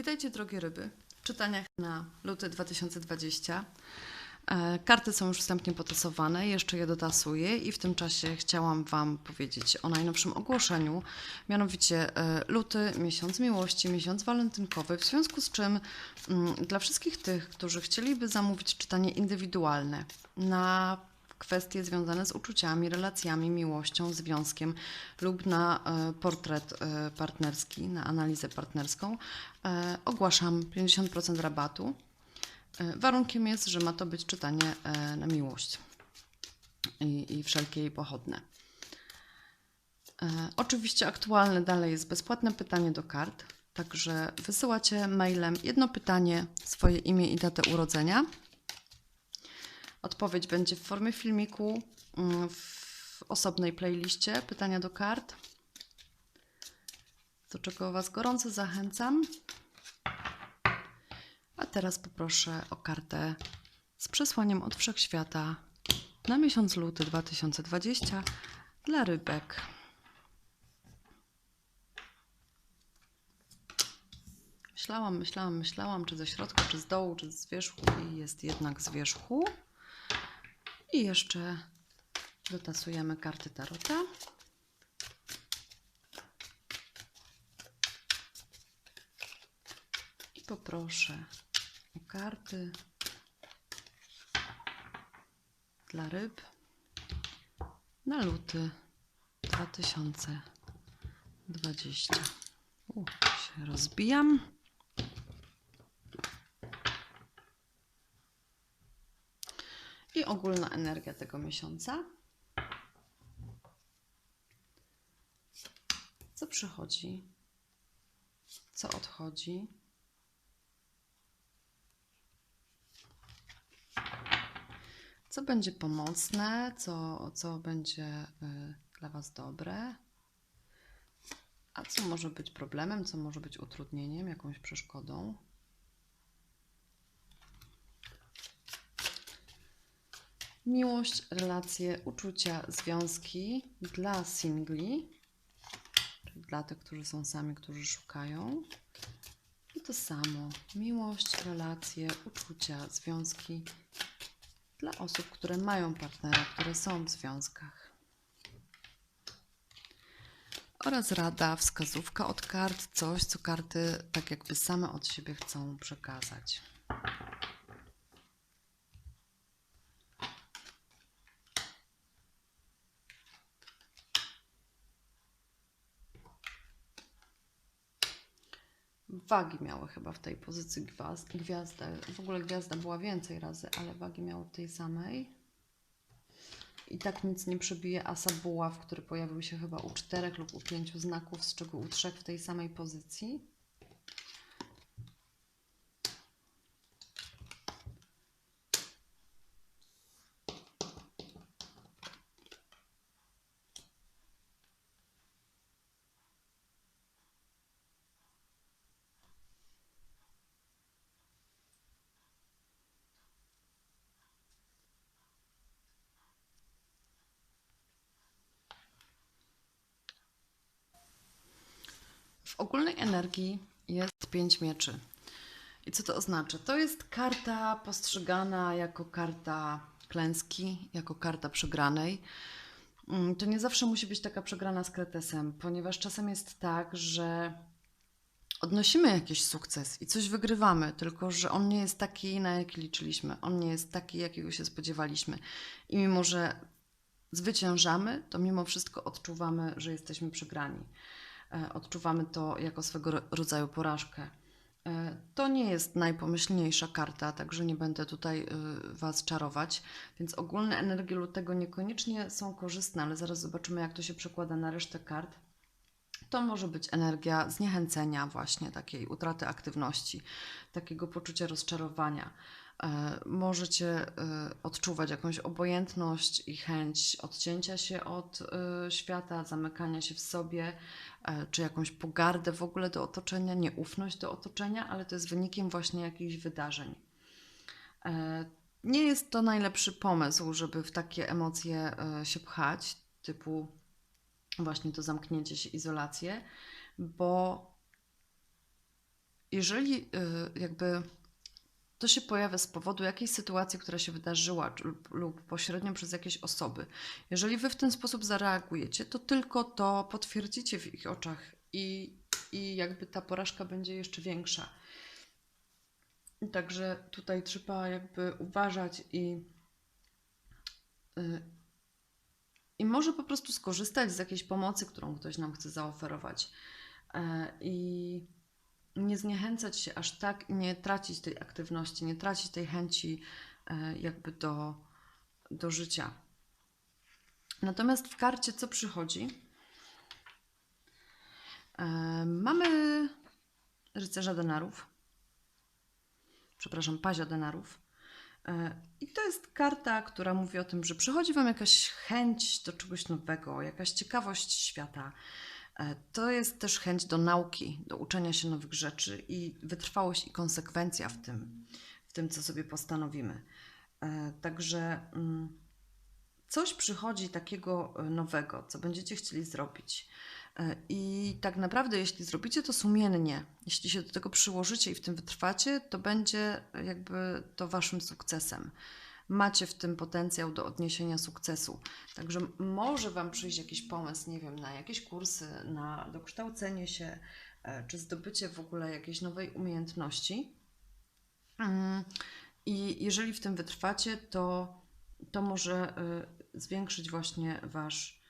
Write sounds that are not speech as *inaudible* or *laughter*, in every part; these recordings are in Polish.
Witajcie drogie ryby w czytaniach na luty 2020. E, Karty są już wstępnie potasowane, jeszcze je dotasuję i w tym czasie chciałam Wam powiedzieć o najnowszym ogłoszeniu, mianowicie e, luty, miesiąc miłości, miesiąc walentynkowy, w związku z czym mm, dla wszystkich tych, którzy chcieliby zamówić czytanie indywidualne na kwestie związane z uczuciami, relacjami, miłością, związkiem lub na e, portret e, partnerski, na analizę partnerską, e, ogłaszam 50% rabatu. Warunkiem jest, że ma to być czytanie na miłość i, i wszelkie jej pochodne. Oczywiście aktualne dalej jest bezpłatne pytanie do kart, także wysyłacie mailem jedno pytanie, swoje imię i datę urodzenia. Odpowiedź będzie w formie filmiku mm, w osobnej playliście pytania do kart, do czego Was gorąco zachęcam. A teraz poproszę o kartę z przesłaniem od wszechświata na miesiąc luty 2020 dla rybek. Myślałam, myślałam, myślałam, czy ze środka, czy z dołu, czy z wierzchu i jest jednak z wierzchu. I jeszcze dotasujemy karty tarota. I poproszę o karty dla ryb na luty 2020. U, się rozbijam. I ogólna energia tego miesiąca. Co przychodzi? Co odchodzi? Co będzie pomocne? Co, co będzie y, dla Was dobre? A co może być problemem? Co może być utrudnieniem, jakąś przeszkodą? Miłość, relacje, uczucia, związki dla singli, dla tych, którzy są sami, którzy szukają. I to samo. Miłość, relacje, uczucia, związki dla osób, które mają partnera, które są w związkach. Oraz rada, wskazówka od kart, coś, co karty tak jakby same od siebie chcą przekazać. Wagi miały chyba w tej pozycji gwiazd. W ogóle gwiazda była więcej razy, ale wagi miały tej samej. I tak nic nie przebije asa buław, który pojawił się chyba u czterech lub u pięciu znaków, z czego u trzech w tej samej pozycji. Ogólnej energii jest pięć mieczy. I co to oznacza? To jest karta postrzegana jako karta klęski, jako karta przegranej. Mm, To nie zawsze musi być taka przegrana z kretesem, ponieważ czasem jest tak, że odnosimy jakiś sukces i coś wygrywamy, tylko że on nie jest taki, na jaki liczyliśmy. On nie jest taki, jakiego się spodziewaliśmy. I mimo, że zwyciężamy, to mimo wszystko odczuwamy, że jesteśmy przegrani. E, Odczuwamy to jako swego ro- rodzaju porażkę. E, To nie jest najpomyślniejsza karta, także nie będę tutaj y, Was czarować, więc ogólne energie lutego niekoniecznie są korzystne, ale zaraz zobaczymy, jak to się przekłada na resztę kart. To może być energia zniechęcenia, właśnie takiej utraty aktywności, takiego poczucia rozczarowania. E, Możecie e, odczuwać jakąś obojętność i chęć odcięcia się od e, świata, zamykania się w sobie, czy jakąś pogardę w ogóle do otoczenia, nieufność do otoczenia, ale to jest wynikiem właśnie jakichś wydarzeń. Nie jest to najlepszy pomysł, żeby w takie emocje się pchać, typu właśnie to zamknięcie się, izolację, bo jeżeli jakby to się pojawia z powodu jakiejś sytuacji, która się wydarzyła lub, pośrednio przez jakieś osoby, jeżeli wy w ten sposób zareagujecie, to tylko to potwierdzicie w ich oczach i, i jakby ta porażka będzie jeszcze większa. Także tutaj trzeba jakby uważać i, y, i może po prostu skorzystać z jakiejś pomocy, którą ktoś nam chce zaoferować. E, I nie zniechęcać się aż tak nie tracić tej aktywności, nie tracić tej chęci e, jakby do, do życia. Natomiast w karcie co przychodzi? E, Mamy rycerza denarów. Przepraszam, pazia denarów. E, I to jest karta, która mówi o tym, że przychodzi Wam jakaś chęć do czegoś nowego, jakaś ciekawość świata. E, To jest też chęć do nauki, do uczenia się nowych rzeczy i wytrwałość i konsekwencja w tym, w tym co sobie postanowimy. E, Także mm, coś przychodzi takiego e, nowego, co będziecie chcieli zrobić. I tak naprawdę, jeśli zrobicie to sumiennie, jeśli się do tego przyłożycie i w tym wytrwacie, to będzie jakby to waszym sukcesem. Macie w tym potencjał do odniesienia sukcesu. Także może Wam przyjść jakiś pomysł, nie wiem, na jakieś kursy, na dokształcenie się, e, czy zdobycie w ogóle jakiejś nowej umiejętności. Mm, I jeżeli w tym wytrwacie, to, to może e, zwiększyć właśnie Wasz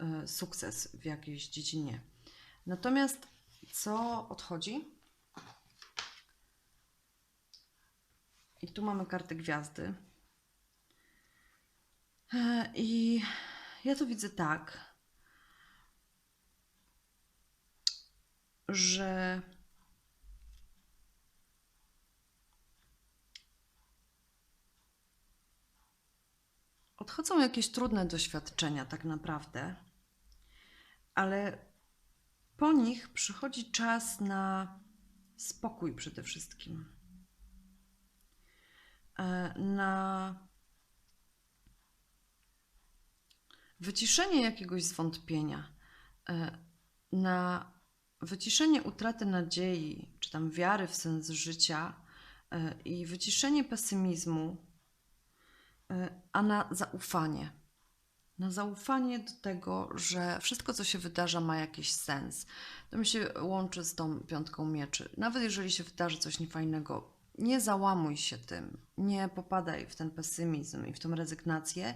e, sukces w jakiejś dziedzinie. Natomiast co odchodzi? I tu mamy kartę gwiazdy. E, I ja to widzę tak, że odchodzą jakieś trudne doświadczenia, tak naprawdę, ale po nich przychodzi czas na spokój przede wszystkim. E, Na wyciszenie jakiegoś zwątpienia, e, na wyciszenie utraty nadziei, czy tam wiary w sens życia e, i wyciszenie pesymizmu, e, a na zaufanie. Na zaufanie do tego, że wszystko, co się wydarza, ma jakiś sens. To mi się łączy z tą piątką mieczy. Nawet jeżeli się wydarzy coś niefajnego, nie załamuj się tym, nie popadaj w ten pesymizm i w tą rezygnację,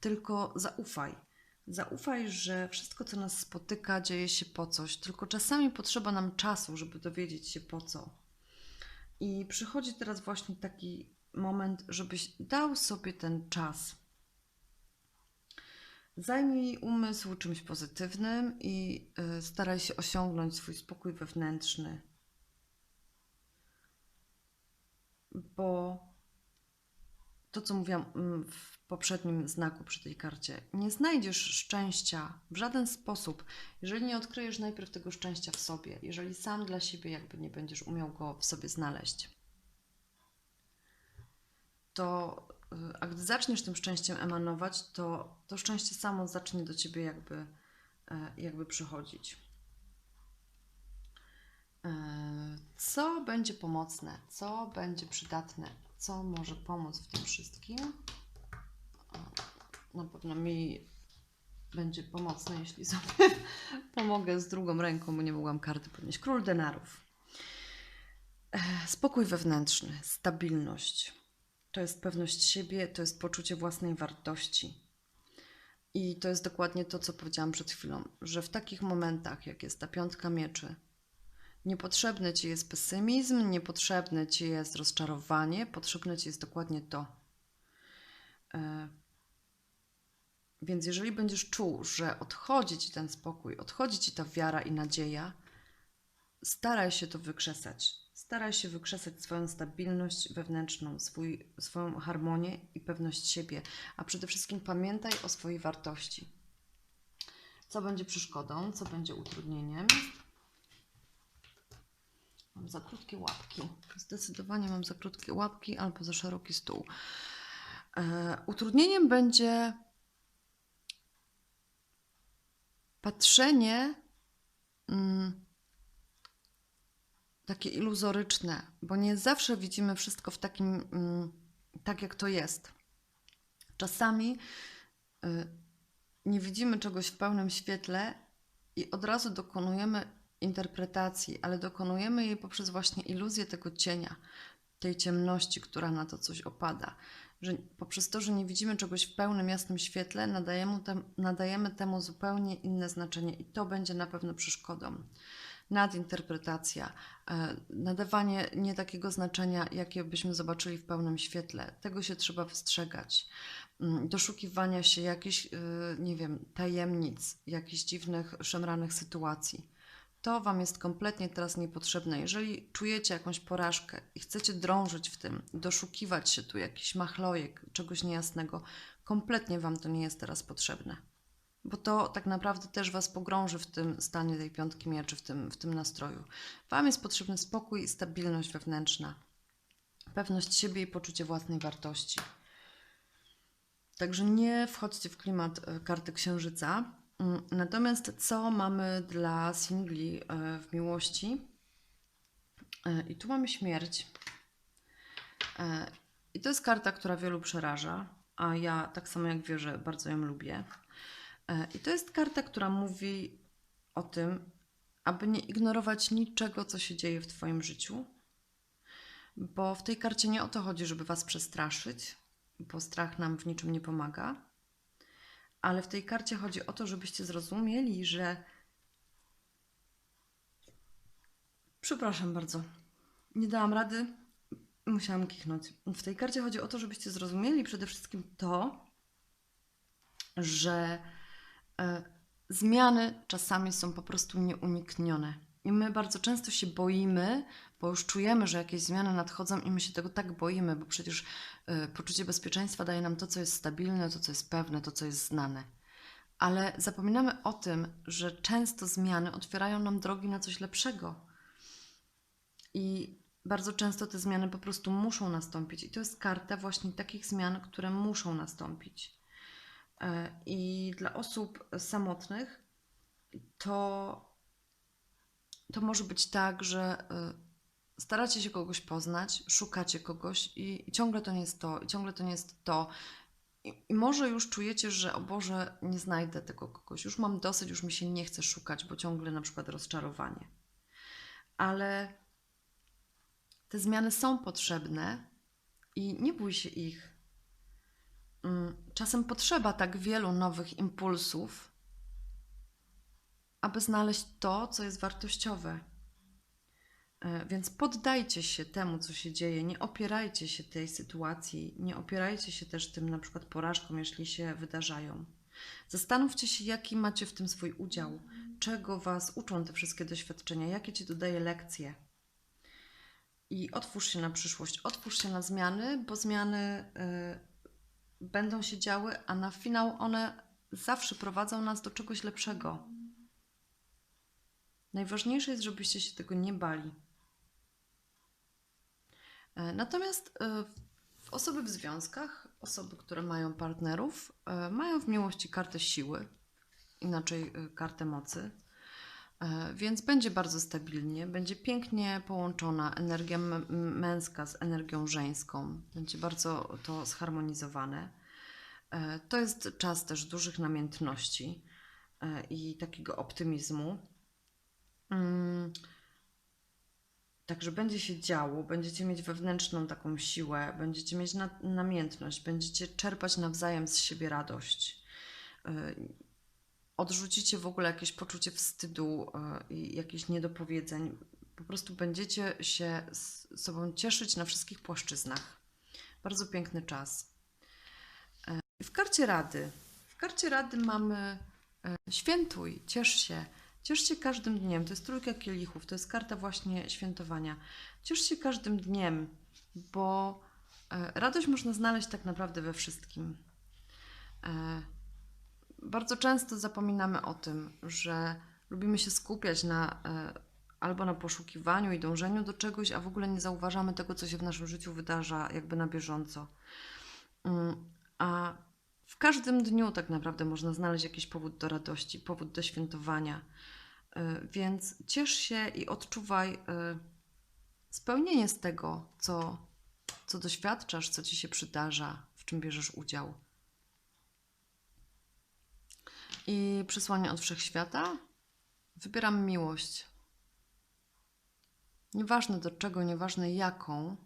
tylko zaufaj. Zaufaj, że wszystko, co nas spotyka, dzieje się po coś, tylko czasami potrzeba nam czasu, żeby dowiedzieć się po co. I przychodzi teraz właśnie taki moment, żebyś dał sobie ten czas. Zajmij umysł czymś pozytywnym i y, staraj się osiągnąć swój spokój wewnętrzny. Bo to, co mówiłam mm, w poprzednim znaku przy tej karcie, nie znajdziesz szczęścia w żaden sposób, jeżeli nie odkryjesz najpierw tego szczęścia w sobie, jeżeli sam dla siebie jakby nie będziesz umiał go w sobie znaleźć. To, y, a gdy zaczniesz tym szczęściem emanować, to to szczęście samo zacznie do ciebie jakby, e, jakby przychodzić. E, Co będzie pomocne? Co będzie przydatne? Co może pomóc w tym wszystkim? Na pewno mi będzie pomocne, jeśli sobie *laughs* pomogę z drugą ręką, bo nie mogłam karty podnieść. Król denarów. E, Spokój wewnętrzny, stabilność. To jest pewność siebie, to jest poczucie własnej wartości. I to jest dokładnie to, co powiedziałam przed chwilą, że w takich momentach, jak jest ta piątka mieczy, Niepotrzebny ci jest pesymizm, niepotrzebne ci jest rozczarowanie, potrzebne ci jest dokładnie to. E, Więc jeżeli będziesz czuł, że odchodzi ci ten spokój, odchodzi ci ta wiara i nadzieja, staraj się to wykrzesać. Staraj się wykrzesać swoją stabilność wewnętrzną, swój, swoją harmonię i pewność siebie, a przede wszystkim pamiętaj o swojej wartości. Co będzie przeszkodą, co będzie utrudnieniem, Mam za krótkie łapki. Zdecydowanie mam za krótkie łapki albo za szeroki stół. E, utrudnieniem będzie patrzenie. Mm, takie iluzoryczne, bo nie zawsze widzimy wszystko w takim, mm, tak jak to jest. Czasami y, nie widzimy czegoś w pełnym świetle i od razu dokonujemy interpretacji, ale dokonujemy jej poprzez właśnie iluzję tego cienia, tej ciemności, która na to coś opada. Że poprzez to, że nie widzimy czegoś w pełnym jasnym świetle, nadajemy, tem, nadajemy temu zupełnie inne znaczenie i to będzie na pewno przeszkodą. Nadinterpretacja, e, nadawanie nie takiego znaczenia, jakie byśmy zobaczyli w pełnym świetle. Tego się trzeba wystrzegać. Mm, Doszukiwania się jakichś, y, nie wiem, tajemnic, jakichś dziwnych, szemranych sytuacji. To Wam jest kompletnie teraz niepotrzebne. Jeżeli czujecie jakąś porażkę i chcecie drążyć w tym, doszukiwać się tu jakiś machlojek, czegoś niejasnego, kompletnie Wam to nie jest teraz potrzebne. Bo to tak naprawdę też Was pogrąży w tym stanie tej piątki mieczy, w tym, w tym nastroju. Wam jest potrzebny spokój i stabilność wewnętrzna, pewność siebie i poczucie własnej wartości. Także nie wchodźcie w klimat e, karty księżyca. Mm, Natomiast co mamy dla singli e, w miłości? E, I tu mamy śmierć. E, I to jest karta, która wielu przeraża, a ja tak samo jak wierzę, bardzo ją lubię. I to jest karta, która mówi o tym, aby nie ignorować niczego, co się dzieje w Twoim życiu, bo w tej karcie nie o to chodzi, żeby Was przestraszyć, bo strach nam w niczym nie pomaga, ale w tej karcie chodzi o to, żebyście zrozumieli, że. Przepraszam bardzo, nie dałam rady, musiałam kichnąć. W tej karcie chodzi o to, żebyście zrozumieli przede wszystkim to, że e, zmiany czasami są po prostu nieuniknione. I my bardzo często się boimy, bo już czujemy, że jakieś zmiany nadchodzą i my się tego tak boimy, bo przecież e, poczucie bezpieczeństwa daje nam to, co jest stabilne, to, co jest pewne, to, co jest znane. Ale zapominamy o tym, że często zmiany otwierają nam drogi na coś lepszego. I bardzo często te zmiany po prostu muszą nastąpić. I to jest karta właśnie takich zmian, które muszą nastąpić. E, I dla osób samotnych to, to może być tak, że y, staracie się kogoś poznać, szukacie kogoś i, i ciągle to nie jest to, i ciągle to nie jest to. I, I może już czujecie, że o Boże, nie znajdę tego kogoś, już mam dosyć, już mi się nie chce szukać, bo ciągle na przykład rozczarowanie. Ale te zmiany są potrzebne i nie bój się ich. Mm, Czasem potrzeba tak wielu nowych impulsów, aby znaleźć to, co jest wartościowe. E, Więc poddajcie się temu, co się dzieje, nie opierajcie się tej sytuacji, nie opierajcie się też tym na przykład porażkom, jeśli się wydarzają. Zastanówcie się, jaki macie w tym swój udział, czego Was uczą te wszystkie doświadczenia, jakie Ci dodaje lekcje. I otwórz się na przyszłość, otwórz się na zmiany, bo zmiany y, będą się działy, a na finał one zawsze prowadzą nas do czegoś lepszego. Najważniejsze jest, żebyście się tego nie bali. E, Natomiast e, osoby w związkach, osoby, które mają partnerów, e, mają w miłości kartę siły, inaczej kartę mocy. Więc będzie bardzo stabilnie, będzie pięknie połączona energia męska z energią żeńską, będzie bardzo to zharmonizowane. To jest czas też dużych namiętności i takiego optymizmu. Także będzie się działo, będziecie mieć wewnętrzną taką siłę, będziecie mieć na, namiętność, będziecie czerpać nawzajem z siebie radość. Y, Odrzucicie w ogóle jakieś poczucie wstydu y, i jakichś niedopowiedzeń. Po prostu będziecie się z sobą cieszyć na wszystkich płaszczyznach. Bardzo piękny czas. Y, w karcie rady. W karcie rady mamy świętuj, ciesz się. Ciesz się każdym dniem. To jest trójka kielichów, to jest karta właśnie świętowania. Ciesz się każdym dniem, bo e, radość można znaleźć tak naprawdę we wszystkim. E, Bardzo często zapominamy o tym, że lubimy się skupiać na e, albo na poszukiwaniu i dążeniu do czegoś, a w ogóle nie zauważamy tego, co się w naszym życiu wydarza jakby na bieżąco. Mm, A w każdym dniu tak naprawdę można znaleźć jakiś powód do radości, powód do świętowania. Y, Więc ciesz się i odczuwaj y, spełnienie z tego, co, co doświadczasz, co ci się przydarza, w czym bierzesz udział. I przesłanie od wszechświata. Wybieram miłość. Nieważne do czego, nieważne jaką,